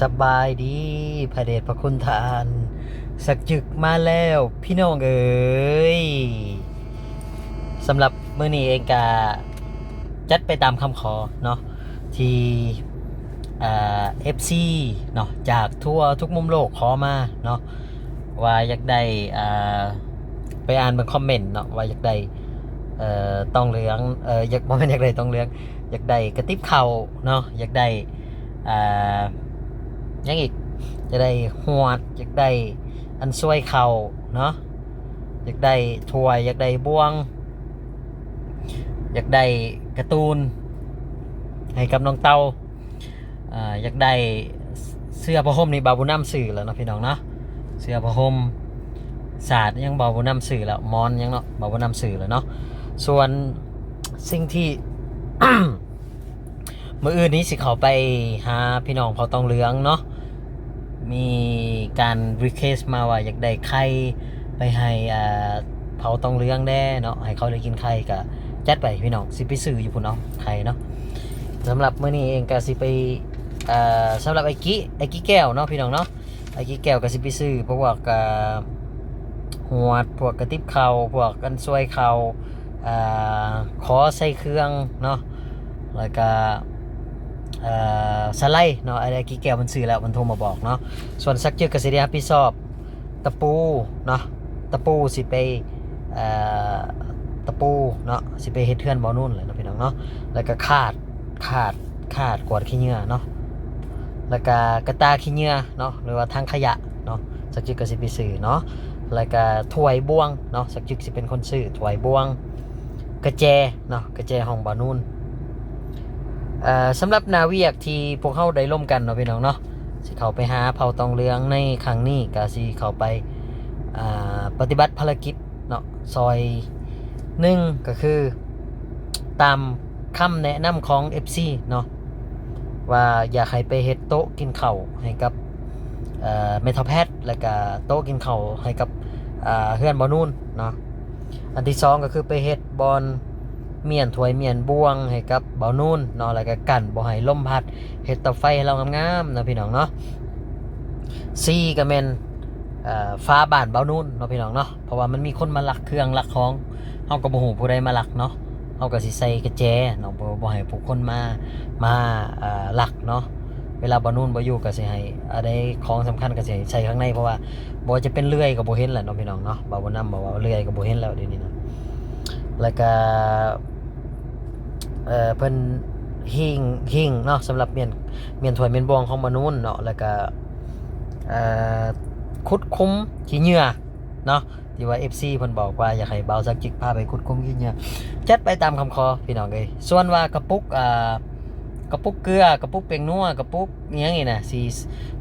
สบายดีพระเดชพระคุณทาน สักจึกมาแล้วพี่น้องเอ๋ยสำหรับมื้อนี้เองกาจัดไปตามคำขอเนาะที่เอ่า FC เนาะจากทั่วทุกมุมโลกขอมาเนาะว่าอยากได้ไปอ่านเป็นคอมเมนต์เนาะว่าอยากได้ต้องเหลืองออยากบ่แม่นอยากได้ต้องเหลือง อยากได้กระติบเข่าเนาะอยากได้ ยังอีกอยากได้หวดอยากได้อันซวยเข่าเนาะอยากได้ถวย อยากได้บ่วง อยากได้กร์ตูน ให้กับน้องเตาอ่าอยากได้เสื้อผ้าห่มนี่บาบุน้ำสื่อแล้วเนาะพี่น้องเนาะเสื้อผ้าห่มศาสตร์ยังบาบุน้ำสื่อแล้วมอนยังเนาะบาบุน้ำสื่อแล้วเนาะส่วนสิ่งที่มื่ออื่นนี้สิเขาไปหาพี่น้องเผาต้องเหลืองเนาะ มีการรีเควสมาว่าอยากได้ไข่ไปให้อ่าเผาตองเหลืองแน่เนาะให้เขาได้กินไข่ก็จัดไปพี่น้องสิไปซื้ออยู่พุ่นเนาะไข่เนาะสำหรับเมื้อนี้เองก็สิไปอ่าสำหรับไอ้กี้ไอ้กี้แก้วเนาะพี่น้องเนาะไอ้กี้แก้วก็สิไปซื้อพวกอ่าหัวพวกกระติบเข่าพวกกันซวยเข่าอ่าขอใส่เครื่องเนาะแล้วก็ สไลด์เนาะอะไรกี่แก้วมันซื้อแล้วมันโทรมาบอกเนาะส่วนซักเจอกกสิเดียพี่ชอบตะปูเนาะตะปูสิไปเออตะปูเนาะสิไปเฮ็ดเทือนบอนุ่นเลยนะพี่น้องเนาะแล้วก็ขาดขาดขาดกวดขี้เหงื่อเนาะแล้วก็กระตาขี้เหงื่อเนาะหรือว่าทางขยะเนาะสักจึกก็สิไปซื้อเนาะแล้วก็ถ้วยบ่วงเนาะสักจึกสิเป็นคนซื้อถ้วยบ่วงกระแจเนาะกระแจห้องบอนุ่น สำหรับนาเวียกที่พวกเขาได้ร่วมกันเนาะพี่น้องเนาะสิเขาไปหาเผ่าตองเรืองในครั้งนี้ก็สิเขาไปปฏิบัติภารกิจเนาะซอยหนึ่งก็คือตามคำแนะนำของ FC เนาะว่าอยากให้ไปเฮ็ดโต๊ะกินเข้าให้กับเมทัลแพทแล้วก็โต๊ะกินเข้าให้กับเพื่อนบอนุ่นเนาะอันที่สองก็คือไปเฮ็ดบอล เมียนถวยเมียนบ่วงให้กับเบานุ่นเนาะแล้วก็กันบ่ให้ลมพัดเฮ็ดเตาไฟให้เรางามๆนะพี่น้องเนาะซีก็แม่นฟ้าบ้านเบานุ่นเนาะพี่น้องเนาะเพราะว่ามันมีคนมาลักเครื่องลักของเฮาก็บ่ฮู้ผู้ใดมาลักเนาะเฮาก็สิใส่กระแจเนาะบ่บ่ให้ผู้คนมามาลักเนาะเวลาเบานุ่นบ่อยู่ก็สิให้อะไรของสำคัญก็สิให้ใส่ข้างในเพราะว่าบ่ว่าจะเป็นเลื่อยก็บ่เห็นแหละเนาะพี่น้องเนาะบ่าวบ่นำบอกว่าเลื่อยก็บ่เห็นแล้วเดี๋ยวนี้เนาะแล้วก็ เอ่อเพิ่นหิ่งหิ่งเนาะสำหรับเมียนเมียนถวยเมียนบวงของมนุษย์เนาะแล้วก็เอ่อคุดคุ้มขี้เหงื่อเนาะที่ว่า FC เพิ่นบอกว่าอยากให้เบาสักจิกพาไปคุดคุ้มขี้เหงื่อจัดไปตามคำขอพี่น้องเอ้ยส่วนว่ากระปุกอ่ากระปุกเกลือกระปุกเปียงนัวกระปุกอิหยังนี่นะสิ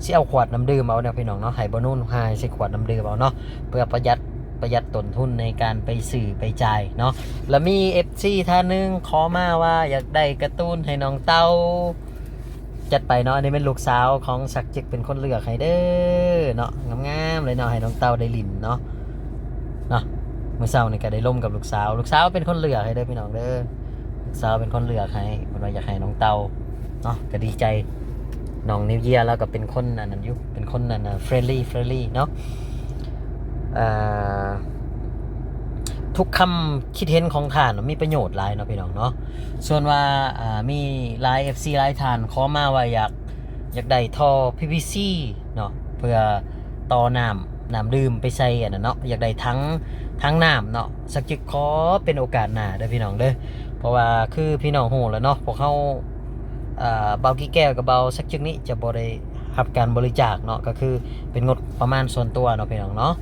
สิเอาขวดน้ำดื่มเอาเนี่ยพี่น้องเนาะให้บ่นุ่นหายใส่ขวดน้ำดื่มเอาเนาะเพื่อประหยัด ประหยัดต้นทุนในการไปสื่อไปจ่ายเนาะแล้วมี FC ท่านนึงขอมาว่าอยากได้กร์ตูนให้น้องเต้าจัดไปเนาะอันนี้เป็นลูกสาวของสักจิกเป็นคนเลือกให้เด้อเนาะงามๆเลยเนาะให้น้องเต้าได้ลินเนาะเนาะเมื่อเช้านี่ก็ได้ร่มกับลูกสาว ลูกสาวเป็นคนเลือกให้เด้อพี่น้องเด้อลูกสาวเป็นคนเลือกให้เพิ่นว่าอยากให้น้องเต้าเนาะก็ดีใจน้องนิวเยียแล้วก็เป็นคนอันนั้นอยู่เป็นคนอันเฟรนลี่เฟรนลี่เนาะ ทุกคำคิดเห็นของท่านมีประโยชน์หลายเนาะพี่น้องเนาะส่วนว่ามีลาย FC หลายท่านขอมาว่าอยากอยากได้ท่อ PVC เนาะเพื่อต่อน้ำน้ำดื่มไปใส่อันนั้นเนาะอยากได้ทั้งทั้งน้ำเนาะสักจิกขอเป็นโอกาสหน้าเด้อพี่น้องเด้อเพราะว่าคือพี่น้องโหแล้วเนาะพวกเขาเบากี้แก้วกับเบาสักจิกนี้จะบ่ได้รับการบริจาคเนาะก็คือเป็นงบประมาณส่วนตัวเนาะพี่น้องเนาะ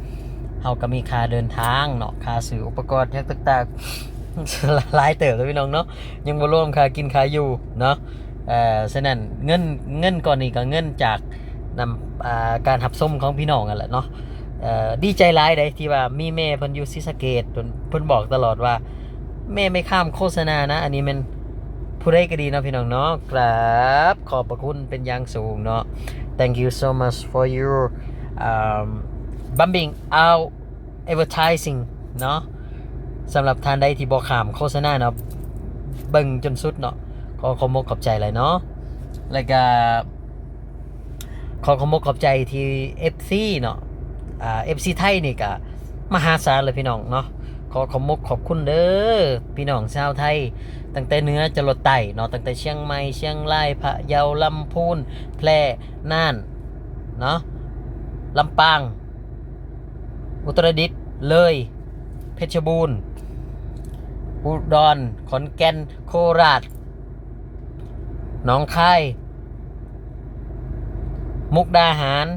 เฮาก็มีค่าเดินทางเนาะค่าซื้ออุปกรณ์ยังต่างๆหลายเติบเลยพี่น้องเนาะยังบ่รวมค่ากินค่าอยู่เนาะเอ่อฉะนั้นเงินเงินก่อนนี้ก็เงินจากนำอ่าการหับส้มของพี่น้องกันแหละเนาะเอ่อดีใจหลายเด้ที่ว่ามีแม่เพิ่นอยู่ศรีสะเกษเพิ่นเพิ่นบอกตลอดว่า แม่ไม่ข้ามโฆษณานะ อันนี้มันผู้ใดก็ดีเนาะพี่น้องเนาะครับขอบพระคุณเป็นอย่างสูงเนาะ thank you so much for your um, bumping out advertising เนาะสำหรับท่านใดที่บอกขามโฆษณาเนาะเบิ่งจนสุดเนาะขอขอมกขอบใจเลยเนาะแล้วก็ขอขอบคุณขอบใจที่ FC เนาะอ่า FC ไทยนี่ก็มหาศาลเลยพี่น้องเนาะขอขอบคุณขอบคุณเด้อพี่น้องชาวไทย ตั้งแต่เนื้อจะลดไต่เนาะตั้งแต่เชียงใหม่เชียงรายพะเยาลำพูนแพร่น่านเนาะลำปาง อุตรดิตถ์เลย เพชรบูรณ์ อุดร ขอนแก่น โคราช หนองคาย มุกดาหาร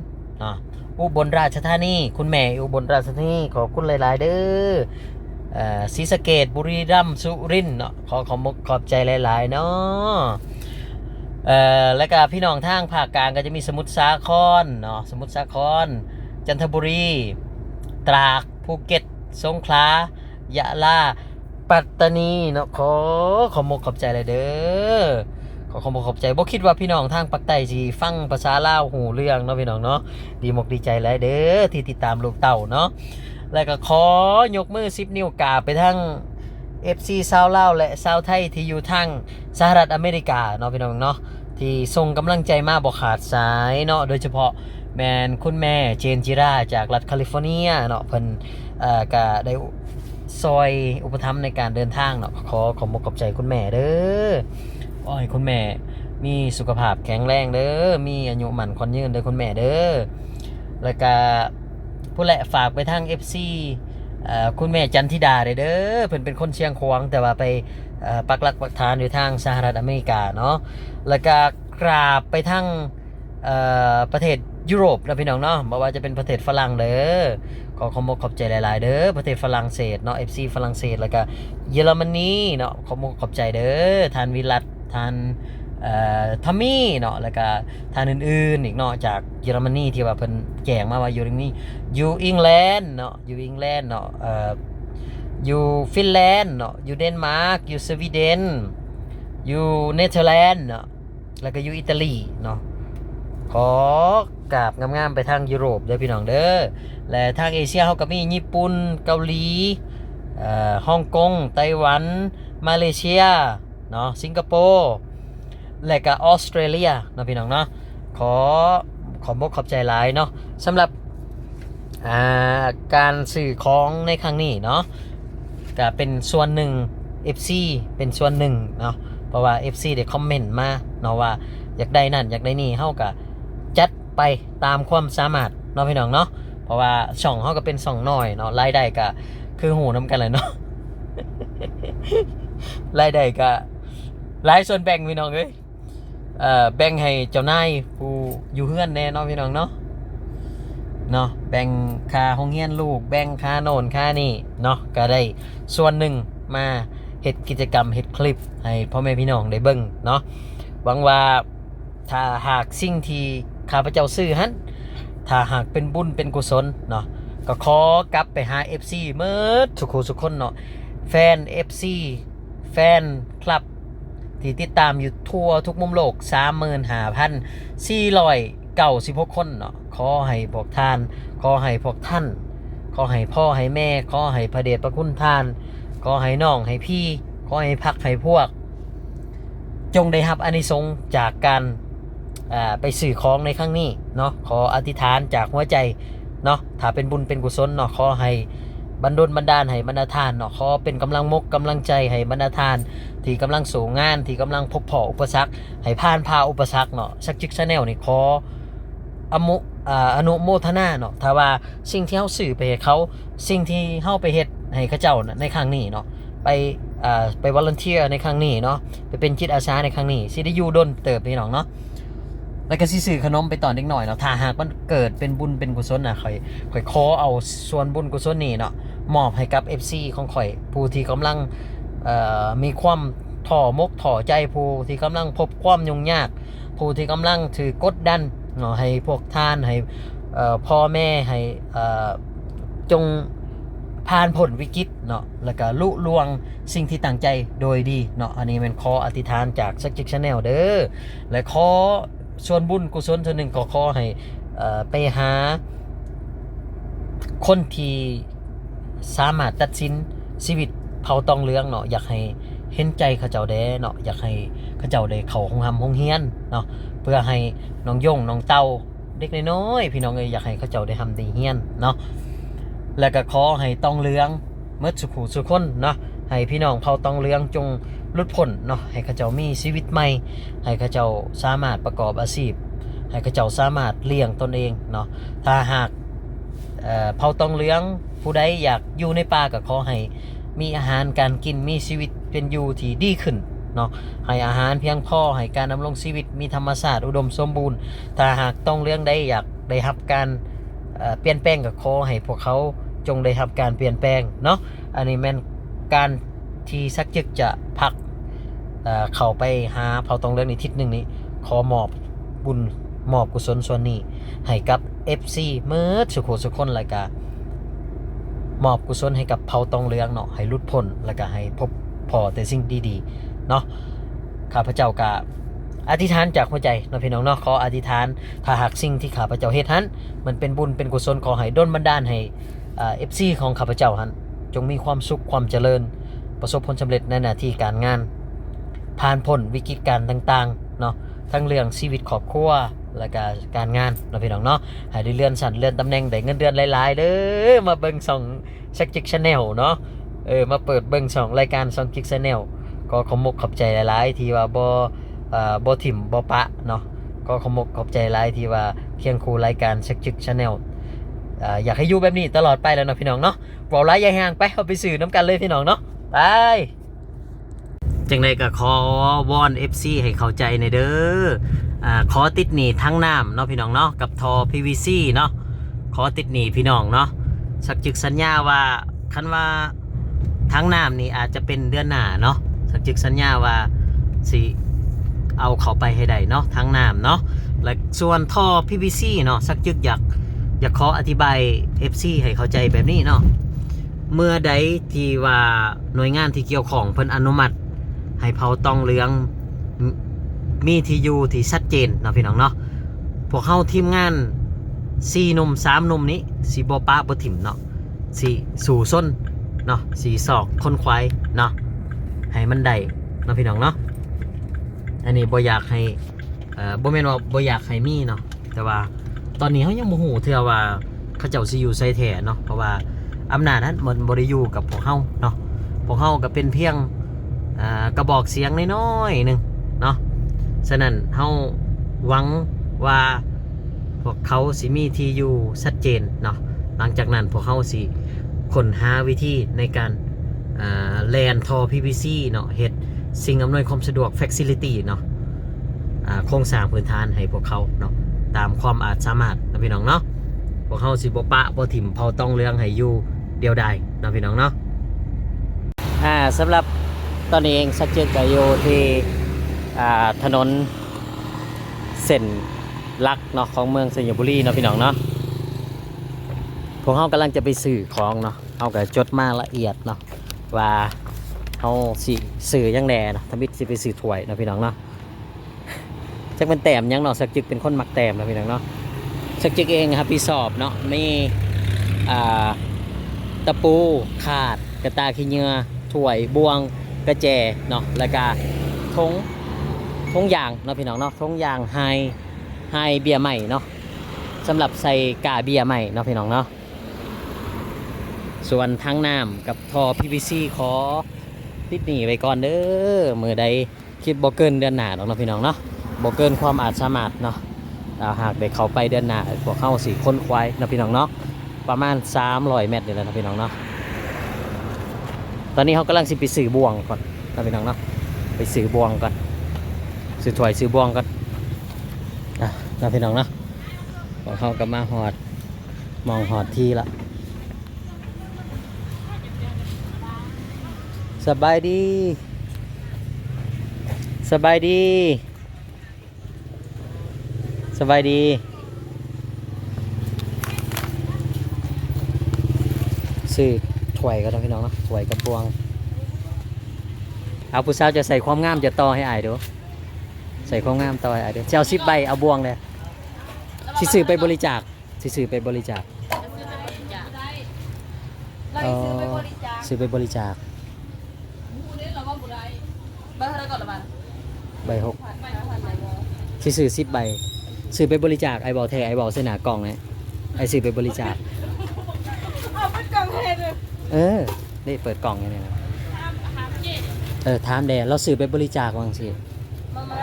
อะอุบลราชธานี คุณแม่อุบลราชธานี ขอบคุณหลาย ๆ เด้อเอ่อศรีสะเกดบุรีรัมย์สุรินทร์เนาะขอขอบขอบใจหลาย ๆ เนาะเอ่อแล้วก็พี่น้องทางภาคกลางก็จะมีสมุทรสาครเนาะสมุทรสาคร จันทบุรี ตรากภูเก็ต สงขลายะลา ปัตตานีเนาะขอขอบมกขอบใจเลยเด้อขอขอบคุณขอบใจบ่คิดว่าพี่น้องทางปักใต้สิฟังภาษาลาวหูเรื่องเนาะพี่น้องเนาะดีมกดีใจหลายเด้อที่ติดตามลูกเต่าเนาะแล้วก็ขอยกมือ10นิ้วกาไปทั้ง FC ชาวลาวและชาวไทยที่อยู่ทางสหรัฐอเมริกาเนาะพี่น้องเนาะที่ส่งกำลังใจมาบ่ขาดสายเนาะโดยเฉพาะ แมนคุณแม่เจนจิราจากรัฐแคลิฟอร์เนียเนาะเพิ่นเอ่อก็ได้ซอยอุปถัมภ์ในการเดินทางเนาะขอขอบคุณขอบใจคุณแม่เด้อโอ้ยคุณแม่มีสุขภาพแข็งแรงเด้อมีอายุหมันคนยืนเด้อคุณแม่เด้อแล้วก็ผู้แหละฝากไปทาง FC เอ่อคุณแม่จันทิดาเด้อเพิ่นเป็นคนเชียงขวางแต่ว่าไปเอ่อปักหลักปักฐานอยู่ทางสหรัฐอเมริกาเนาะแล้วก็กราบไปทาง ประเทศยุโรปนะพี่น้องเนาะบ่ว่าจะเป็นประเทศฝรั่งเด้อขอขอบคุณขอบใจหลาย ๆ เด้อประเทศฝรั่งเศสเนาะ FC ฝรั่งเศสแล้วก็เยอรมนีเนาะขอบคุณขอบใจเด้อทานวิรัตทานเอ่อทอมมี่เนาะแล้วก็ทานอื่นๆอีกเนาะจากเยอรมนีที่ว่าเพิ่นแจ้งมาว่าอยู่ตรงนี่อยู่อังกฤษเนาะอยู่อังกฤษเนาะเอ่ออยู่ฟินแลนด์เนาะอยู่เดนมาร์กอยู่สวีเดนอยู่เนเธอร์แลนด์เนาะแล้วก็อยู่อิตาลีเนาะ ขอกราบงามๆไปทางยุโรปเด้อพี่น้องเด้อ และทางเอเชียเขาก็มีญี่ปุ่น เกาหลีฮ่องกง ไต้หวัน มาเลเซีย เนาะ สิงคโปร์ และก็ออสเตรเลียเนาะพี่น้องเนาะ ขอขอบกขอบใจหลายเนาะสำหรับาการสื่อของในครั้งนี้เนาะก็เป็นส่วนหนึ่ง FC เป็นส่วนหนึ่งเนาะ เพราะว่า FC ได้คอมเมนต์มาเนาะว่าอยากได้นั่นอยากได้นี่เฮาก็จัด ไปตามความสามารถเนาะพี่น้องเนาะเพราะว่าช่องเฮาก็เป็นช่องน้อยเนาะรายได้ก็คือหูนํกันเลยเนาะรายได้ก็หลายส่วนแบ่งพี่น้องเอ้ยเอ่อแบ่งให้เจ้านายผู้อยู่เฮือนแน่เนาะพี่น้องเนาะเนาะแบ่งค่าห้องเรียนลูก แบ่งค่าโน่นค่านี่เนาะก็ได้ส่วนหนึ่งมาเฮ็ดกิจกรรมเฮ็ดคลิปให้พ่อแม่พี่น้องได้เบิ่งเนาะหวังว่าถ้าหากสิ่งที่ ข้าพเจ้าซื้อหันถ้าหากเป็นบุญเป็นกุศลเนาะก็ขอกลับไปหา FC เมื่อทุกคนทุคนเนาะแฟน FC แฟนคลับ ที่ติดตามอยู่ทั่วทุกมุมโลก 35,496 คนเนาะขอให้พวกท่าน ขอให้พวกท่าน ขอให้พ่อให้แม่ ขอให้พระเดชพระคุณท่าน ขอให้น้องให้พี่ ขอให้พักให้พวก จงได้รับอานิสงส์จากการ ไปสื่อของในครั้งนี้เนาะขออธิษฐานจากหัวใจเนาะถ้าเป็นบุญเป็นกุศลเนาะขอให้บรรดลบันดาลให้บรรดาทานเนาะขอเป็นกำลังมกกำลังใจให้บรรดาทาน ที่กำลังสู่งานที่กำลังพบพออุปสรรคให้ผ่านพาอุปสรรคเนาะสักจิกชาแนลนี่ขออมุอ่านุโมทนาเนาะถ้าว่าสิ่งที่เฮาสื่อไปเขาสิ่งที่เฮาไปเฮ็ดให้เขาเจ้าในครั้งนี้เนาะไปไปวอลเนเทียในครั้งนี้เนาะไปเป็นจิตอาสาในครั้งนี้สิได้อยู่ดนเติบพี่น้องเนาะ แล้วก็สิซื้อขนมไปตอนเด็กหน่อยเนาะถ้าหากมันเกิดเป็นบุญเป็นกุศลนะข่อยข่อยขอเอาส่วนบุญกุศลนี้เนาะมอบให้กับ FC ของข่อยผู้ที่กำลังมีความถ่อมกถ่อใจผู้ที่กำลังพบความยุ่งยาก ผู้ที่กำลังถือกดดันเนาะให้พวกท่านให้พ่อแม่ให้จงผ่านผลวิกฤตเนาะแล้วก็ลุลวงสิ่งที่ตั้งใจโดยดีเนาะอันนี้เป็นขออธิษฐานจากสักจิกชาแนลเด้อและขอ ส่วนบุญกุศลเท่านึงก็ขอให้ไปหา คนที่สามารถตัดสินชีวิตเผาตองเรืองเนาะอยากให้เห็นใจเขาเจ้าแด้เนาะอยากให้เขาเจ้าได้เขาห้องทำห้องเฮียนเนาะเพื่อให้น้องย่งน้องเต้าเด็กน้อยพี่น้องเอ้ยอยากให้เขาเจ้าได้ทำดีเฮียนเนาะแล้วก็ขอให้ต้องเลืองเมื่อสุขูสุขคนเนาะให้พี่น้องเผาต้องเลืองจง ลุดพ้นเนาะให้เขาเจ้ามีชีวิตใหม่ ให้เขาเจ้าสามารถประกอบอาชีพ ให้เขาเจ้าสามารถเลี้ยงตนเองเนาะถ้าหากเอ่อเผ่าต้องเลืองผู้ใดอยากอยู่ในป่าก็ขอให้มีอาหารการกินมีชีวิตเป็นอยู่ที่ดีขึ้นเนาะให้อาหารเพียงพอให้การดำรงชีวิตมีธรรมชาติอุดมสมบูรณ์ ถ้าหากต้องเรื่องใดอยากได้รับการเปลี่ยนแปลงก็ขอให้พวกเขาจงได้รับการเปลี่ยนแปลงเนาะอันนี้แม่นการที่สักจึกจะพัก เอ่อเข้าไปหาเผ่าตองเรื่องในทิศหนึ่งนี้ ขอมอบบุญมอบกุศลส่วนนี้ให้กับ FC เมื่อสุโขสุคนรายการมอบกุศลให้กับเผ่าตองเรืองเนาะให้หลุดพ้นแล้วก็ให้พบพอแต่สิ่งดีๆเนาะข้าพเจ้ากะอธิษฐานจากหัวใจเนาะพี่น้องเนาะขออธิษฐานถ้าหากสิ่งที่ข้าพเจ้าเฮ็ดหันมันเป็นบุญเป็นกุศลขอให้ดลบันดาลให้เอฟซีของข้าพเจ้าหันจงมีความสุขความเจริญ ประสบผลสำเร็จในหน้าที่การงาน ผ่านพ้นวิกฤตการณ์ต่างๆเนาะทั้งเรื่องชีวิตครอบครัวและก็การงานเนาะพี่น้องเนาะให้ได้เลื่อนชั้นเลื่อนตำแหน่งได้เงินเดือนหลายๆเด้อมาเบิ่งช่องชักจิกชาแนลเนาะเออมาเปิดเบิ่งช่องรายการช่องจิกชาแนลก็ขอมกขอบใจหลายๆ ที่ว่าบ่อ่าบ่ถิ่มบ่ปะเนาะก็ขอมกขอบใจหลายที่ว่าเคียงคู่รายการชักจิกชาแนลอ่าอยากให้อยู่แบบนี้ตลอดไปแล้วเนาะพี่น้องเนาะเว้าหลายอย่าห่างไปเอาไปสื่อน้ำกันเลยพี่น้องเนาะไป จังใดก็ขอวอน FC ให้เข้าใจในเด้ออ่าขอติดหนีทั้งน้ำเนาะพี่น้องเนาะกับทอ PVC เนาะขอติดหนีพี่น้องเนาะสักจึกสัญญาว่าคันว่าทั้งน้ำนี่อาจจะเป็นเดือนหน้าเนาะสักจึกสัญญาว่าสิเอาเขาไปให้ได้เนาะทั้งน้ำเนาะและส่วนท่อ PVC เนาะสักจึกอยากอยากขออธิบาย FC ให้เข้าใจแบบนี้เนาะเมื่อใดที่ว่าหน่วยงานที่เกี่ยวของเพิ่นอนุมัติ ให้เผาต้องเหลืองมีที่อยู่ที่ชัดเจนนะพี่น้องเนาะพวกเข้าทีมงานสี่นมสามนมนี้สีบอป้าบถิ่มเนาะสีสู่ส้นเนาะสีศอกคนควายเนาะให้มันได้นะพี่น้องเนาะอันนี้บ่อยากให้เอ่อบ่แม่นว่าบ่อยากให้มีเนาะแต่ว่าตอนนี้เขายังบ่ฮู้เทื่อว่าเขาเจ้าสิอยู่ไสแท้เนาะเพราะว่าอำนาจนั้นมันบ่ได้อยู่กับพวกเฮาเนาะพวกเฮาก็เป็นเพียง กระบอกเสียงน้อยๆหนึ่งเนาะฉะนั้นเฮาหวังว่าพวกเขาสิมีที่อยู่ชัดเจนเนาะหลังจากนั้นพวกเขาสิค้นหาวิธีในการแลนทอ PVC เนาะเฮ็ดสิ่งอำนวยความสะดวก Facility เนาะโครงสร้างพื้นฐานให้พวกเขาเนาะตามความอาจสามารถนะพี่น้องเนาะพวกเขาสิบปะบ่ถิ่มเผาต้องเรื่องให้อยู่เดียวดายนะพี่น้องเนาะอ่าสำหรับ ตอนนี้เองสักเจอกับโยที่ถนนเส้นลักเนาะของเมืองสยบุรีเนาะพี่น้องเนาะพวกเขากำลังจะไปสื่อของเนาะเอากับจดมาละเอียดเนาะว่าเขาสิสื่อยังแน่เนาะทมิตสิไปสื่อถวยเนาะพี่น้องเนาะจักเป็นแต้มยังเนาะสักจึกเป็นคนมักแต้มเนาะพี่น้องเนาะสักจึกเองครับพี่สอบเนาะมีตะปูขาดกระตาขี้เหงือถวยบวง กระแจเนาะแล้วก็ทงทงยางเนาะพี่น้องเนาะทงยางไฮไฮเบียร์ใหม่เนาะสำหรับใส่กาเบียร์ใหม่เนาะพี่น้องเนาะส่วนทั้งน้ำกับท่อ PVC ขอติดหนีไว้ก่อนเด้อมือใดคิดบ่เกินเดือนหน้าเนาะพี่น้องเนาะบ่เกินความอาจสามารถเนาะถ้าหากได้เขาไปเดือนหน้าพวกเข้าสี่คนควายเนาะพี่น้องเนาะประมาณ300เมตรนี่แหละนาะพี่น้องเนาะ ตอนนี้เขากำลังสิไปซื้อบวงก่อนนะพี่น้องเนาะไปซื้อบวงก่อนซื้อถ้วยซื้อบวงก่อนอะนะพี่น้องเนาะพอเขาก็มาหอดมองหอดที่ละสบายดีสบายดีสบายดีซื้อ วยก็ต้องพี่น้องเนาะถ้วยกับบวง เอาผู้สาวจะใส่ความงามจะต่อให้อายดูใส่ความงามต่อให้อายดูจะเอาสิบใบเอาบวงเลยสิซื้อไปบริจาคสิซื้อไปบริจาคเราสิซื้อไปบริจาคซื้อไปบริจาคผู้นี้เราว่าบุไรบ้านเท่าไรก่อนละบ้านใบหกผ่านไปผ่านไหนบ่สิซื้อสิบใบซื้อไปบริจาคไอ้บอกแท้ไอ้บอกเส้นหนากล่องนะไอ้ซื้อไปบริจาค เอาเป็นกล่องเห็ด เลยเออได้เปิดกล่องอย่างนี้นะเออถามแดเราซื้อไปบริจาควังสิมาม่า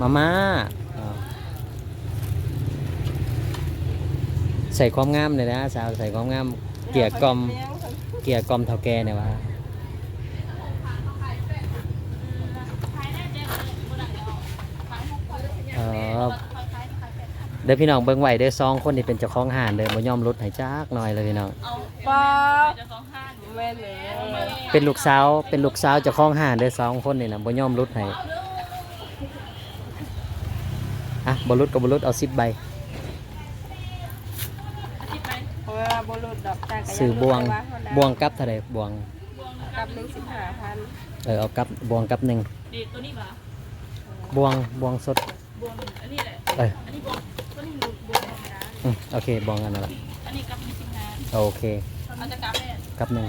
มาม่าอ่าใส่ความงามเลยนะสาวใส่ความงามเกี่ยกล่อมเกี่ยกล่อมเท่าแก่เนี่ยว่าเออ เดี๋ยวพี่น้องเบิ่งไหวเด้อซองคนที่เป็นเจ้าของห้านเด้อบ่ยอมลดให้จักหน่อยเลยพี่น้อง ป้าแม่เลยเป็นลูกสาว เป็นลูกสาวเจ้าของห้านเด้อสองคนนี่นะบ่ยอมลดให้อะบ่ลดก็บ่ลดเอา10ใบ เพราะว่าบรุษดอกแต่ก็ยังซื้อบวง บวงกับเท่าใดบวง กับหนึ่งสิบห้าพันเออเอากับบวงกับหนึ่งดีตัวนี้ปะบวงบวงสดบวงอันนี้แหละเออ อืมโอเคบวงกันนั่นแหละอันนี้กับมีสิงงานโอเคเอาจะกลับแม่กับหนึ่ง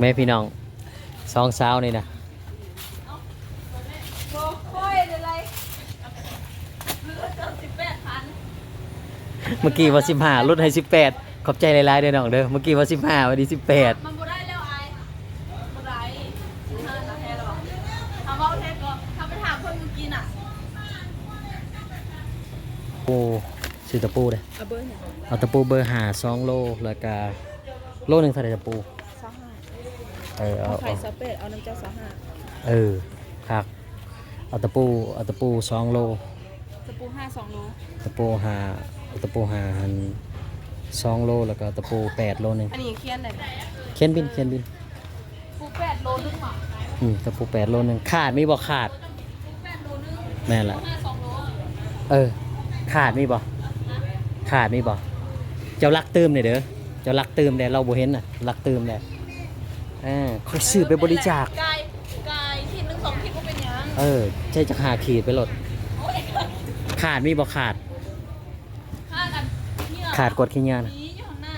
แม่พี่น้อง สองสาวนี่นะโอ้ค่อยอะไรเมื่อกี้ว่าสิบห้าลดให้สิบแปดขอบใจหลายๆเด้อน้องเด้อเมื่อกี้ว่าสิบห้าวันนี้สิบแปดมันบ่ได้แล้วไอ้บ่ได้สิบห้านาทีหรอกถามว่าเทก็ถ้าไปถามคนเมื่อกี้น่ะปูซื้อตะปูเลยเอาเบอร์เนี่ยเอาตะปูเบอร์หาสองโลแล้วก็โลหนึ่งเท่าไหร่ตะปูสองห้า เออเอาเอาไข่เอาสเปดเอาน้ำเจ้าสองห้าเออครับเอาตะปูเอาตะปูสองโล สปูห้าสองโลตะปูหาเอาตะปูหาหันสองโลแล้วก็ตะปูแปดโลหนึ่งอันนี้เคียนเลยเขียนบินเขียนบินปูแปดโลนึงหรออืมตะปูแปดโลหนึ่งขาดมีบ่ขาดแปดโลนึงแม่นละห้าสองโลเออ ขาดมีบ่ขาดมีบ่เจ้าลักเติมเนี่ยเด้อเจ้าลักเติมแต่เราบ่เห็นน่ะลักเติมแหละ เออค่อยซื้อไปบริจาค กายกายขีดหนึ่งสองขีดก็เป็นหยังเออ ใช่จะหาขีดไปโหลด โอ้ยขาดมีบ่ขาดค่ากันเนี่ยขาดกดขี้ยานะผีอยู่ข้างหน้า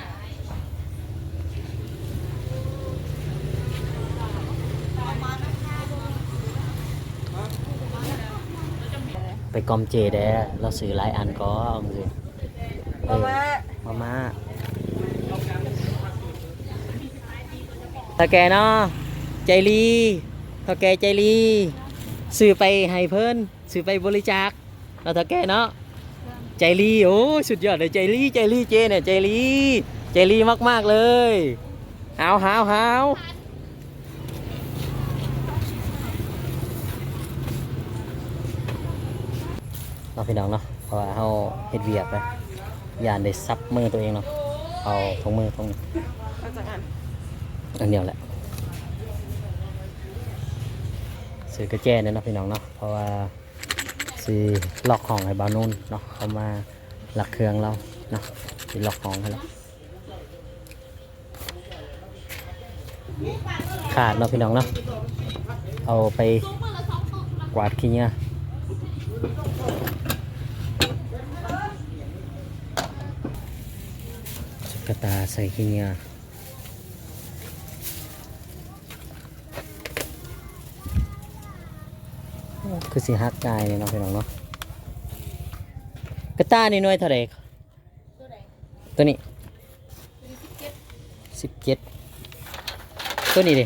ไปกอมเจแดเราซื้อหลายอันก็เอาสิเออมามา ถ้าแกเนาะใจรีถ้าแกใจรีซื้อไปให้เพิ่นซื้อไปบริจาคเราถ้าแกเนาะใจรีโอ้สุดยอดเลยใจรีใจรีเจเนี่ยใจรีใจรีมากๆเลยหาวหาวหาวเราพี่น้องเนาะเพราะว่าเราเฮ็ดเวียกไปยานได้ซับมือตัวเองเนาะเอาทงมือทงเอาจากอัน อันเดียวแหละซื้อกระแจเนี่ยเนาะพี่น้องเนาะเพราะว่าซื้อล็อกห้องให้บาวนุ่นเนาะเขามาหลักเครื่องเราเนาะซื้อล็อกห้องให้เราขาดเนาะพี่น้องเนาะเอาไปกวาดขี้เนี่ยสุกตาใส่ขี้เนี่ย คือสิฮักกายเนี่ยเนาะพี่น้องเนาะกระต้านี่หน้อยเท่าไหร่ตัวไหนตัวนี้ตัวนี้สิบเจ็ดสิบเจ็ดตัวนี้ดิ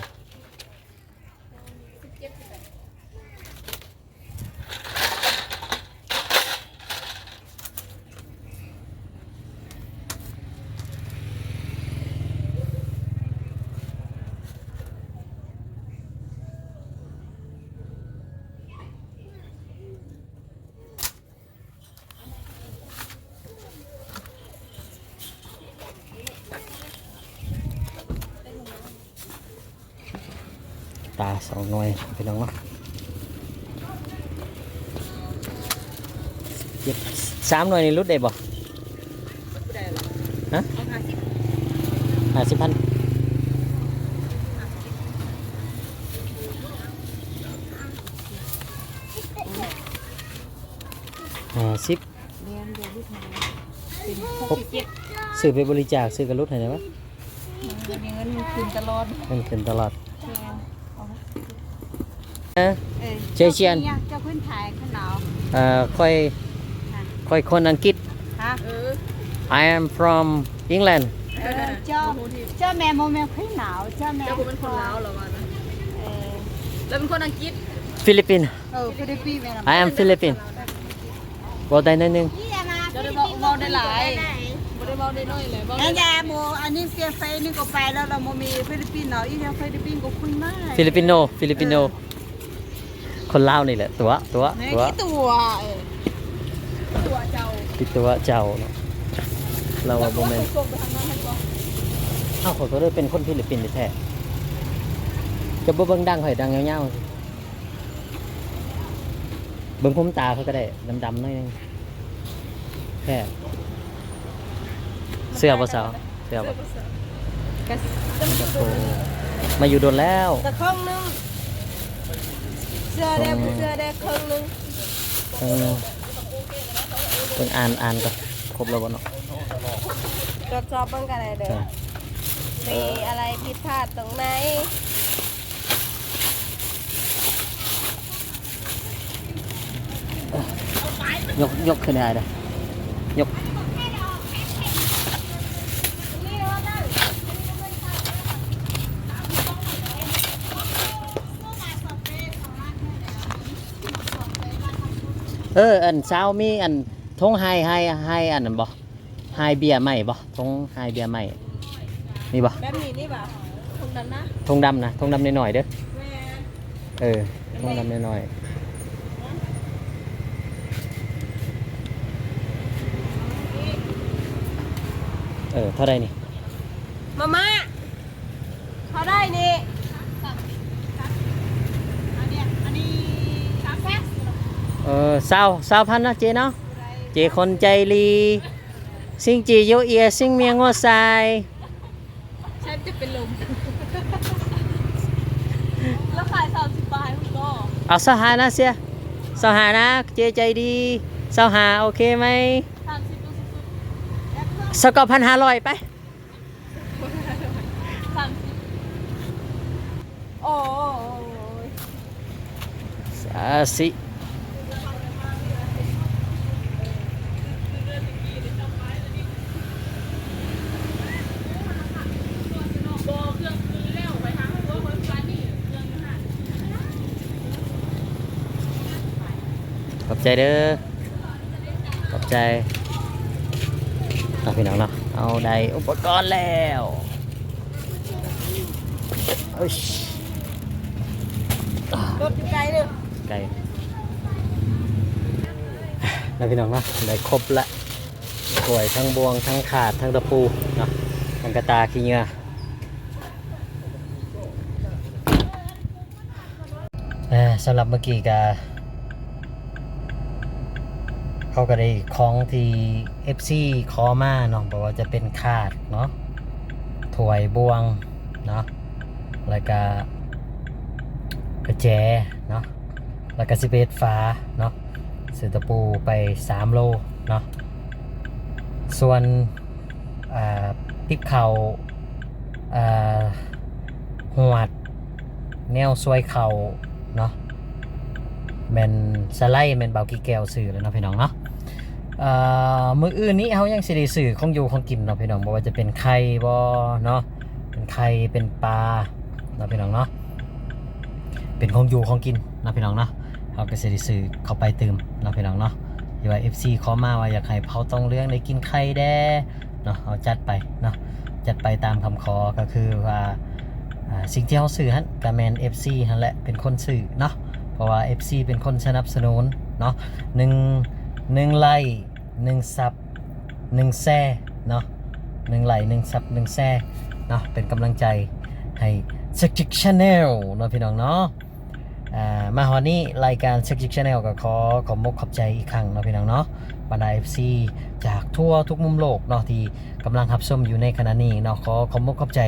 ลาสองหน่วยพี่น้องเนาะสามหน่วยนี่รุดได้บ่ฮะห้าสิบพันห้าสิบซื้อไปบริจาคซื้อกับรถเห็นได้ไหมเงินคืนตลอดเงินคืนตลอด เอ้อเออ เจเชียน เจ้าพื้นถ่ายขนาวเอ่อค่อยค่อยคนอังกฤษ ฮะเออ I am from England เออเจ้าเจ้าแม่โมแม่พื้นหนาวเจ้าแม่เจ้าคุณเป็นคนลาวเหรอวะนะเออแล้วเป็นคนอังกฤษ Philippines เออฟิลิปปินส์แม่ I am Philippines บอกได้นิดนึงนี่จะมาเจ้าได้บอกเมาได้หลายบ่ได้เมาได้น้อยเลยเมานั่นได้ยาโมอันนี้เฟียไฟนี่ก็ไปแล้วเราโมมีฟิลิปปินส์เนาะอีเดียฟิลิปปินส์ก็คุยมากฟิลิปปิโน ฟิลิปปิโน คนลาวนี่แหละตัวตัวแม่ตัวกี่ตัวเออตัวเจ้าติดตัวเจ้าเนาะเราว่าโมเมนส่งไปทางนั้นให้ก่อนอ้าวขอโทษด้วยเป็นคนฟิลิปปินส์แท้ๆจะบ่เบิ่งดังข่อยดังเงาๆสิเบิ่งผมตาเขาก็ได้ดำๆหน่อยนึงแค่เสื้อบ่สาวเสื้อบ่ก็จะมีโอ้มาอยู่โดนแล้ว แต่ครึ่งนึงเสื้อแดงเสื้อแดงครึ่งนึงเออเพิ่งอ่านอ่านก่อนครบแล้วบ่เนาะตรวจสอบเบิ่งกันเลยเด้อจ้ะมีอะไรผิดพลาดตรงไหนยกยกขึ้นได้เด้อยก เออ อันเช้ามีอันทงไฮไฮไฮอันนั้นบ่ไฮเบียร์ใหม่บ่ทงไฮเบียร์ใหม่มีบ่แบบนี้นี่ป่ะคนนั้นนะทงดำนะทงดำหน่อยๆเด้อแม่เออทงดำหน่อยๆเออเท่าไรนี่มาม่าเขาได้นี่ อันเนี้ยอันนี้ชาแฟส เออสาวสาวพันนะเจเนาะเจคนใจรีซิงจีโยเอียซิงเมียงัวทรายฉันจะเป็นลมแล้วขายสามสิบบาทคุณก็เอาสหานะเสียสหานะเจใจดีสหาโอเคไหมสามสิบดูสุดสกอพันห้าร้อยไปๆสามสิบโอ้ยสาสิ บ่เครื่องคืนแล้วไปทางหัวคนฟ้านี่เครื่องหัน ขอบ ใจเด้อขอบใจเอาพี่น้องเนาะเอาได้อุปกรณ์แล้วเอ้ยรถอยู่ไกลเลยไก่แล้วพี่น้องเนาะได้ครบละกล้วยทั้งบวงทั้งขาดทั้งตะปูเนาะทั้งกระตาขี้เหงื่อเอ่อสำหรับเมื่อกี้กา เขาก็ได้ของที่ FC ขอมาเนาะบอกว่าจะเป็นขาดเนาะถวยบวงเนาะแล้วก็กระแจเนาะแล้วก็สิเบสฟ้าเนาะซื้อตะปูไป 3 โลเนาะส่วนอ่าติบเข่าอ่าหวด แนวซวยเข่าเนาะแมนสไลด์แมนเบากีแก้วสื่อแล้วเนาะพี่น้องเนาะ มืออื่นนี้เขายังสิได้สื่อของอยู่ของกินเนาะพี่น้องบอกว่าจะเป็นไข่บ่เนาะเป็นไข่เป็นปลาเนาะพี่น้องเนาะเป็นของอยู่ของกินนะพี่น้องเนาะเขาก็สิได้ซื้อเข้าไปเติมเนะพี่น้องเนาะที่ว่า FC ขอมาว่าอยากให้เผาต้องเรื่องได้กินไข่แด้เนาะเอาจัดไปเนาะจัดไปตามคำขอก็คือว่าสิ่งที่เขาซื้อฮันก็แมน FC ฮั่นแหละเป็นคนซื้อเนาะเพราะว่า FC เป็นคนสนับสนุนเนาะหนึ่ง หนึ่งไลค์หนึ่งซับหนึ่งแซ่เนาะหนึ่งไลค์หนึ่งซับหนึ่งแซ่เนาะเป็นกำลังใจให้ s e c t Channel เนาะพี่น้องเนาะมาฮอนี้รายการ s e c t Channel ก็ขอขอบมกขอบใจอีกครั้งเนาะพี่น้องเนาะบรรดา FC จากทั่วทุกมุมโลกเนาะที่กำลังรับชมอยู่ในขณะนี้เนาะขอขอบมกขอบใจ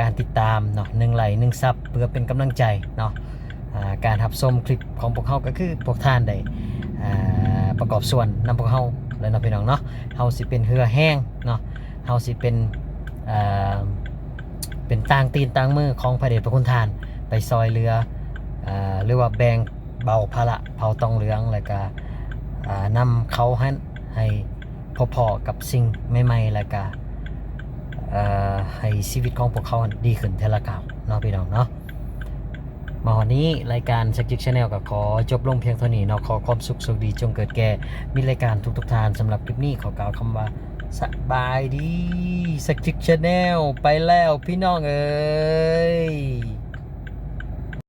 การติดตามเนาะหนึ่งไหลค์หนึ่งซับเพื่อเป็นกำลังใจเนาะการรับชมคลิปของพวกเขาก็คือพวกท่านได้อ่า ประกอบส่วนนำพวกเฮาแล้วนะพี่น้องเนาะเฮาสิเป็นเรือแห้งเนาะเฮาสิเป็นเป็นต่างตีนต่างมือของพระเดชพระคุณทาน ไปซอยเรืออ่าหรือว่าแบงเบาภาระเผาตองเหลืองแล้วก็นำเขาให้ให้พอๆกับสิ่งใหม่ๆแล้วก็ให้ชีวิตของพวกเขาดีขึ้นเทละกาวเนาะพี่น้องเนาะ มาวันนี้รายการสักจิกชาแนลก็ขอจบลงเพียงเท่านี้เนาะขอความสุขสุขดีจงเกิดแก่มีรายการทุกๆทานสำหรับคลิปนี้ขอกล่าวคำว่าสบายดีสักจิกชาแนลไปแล้วพี่น้องเอ้ย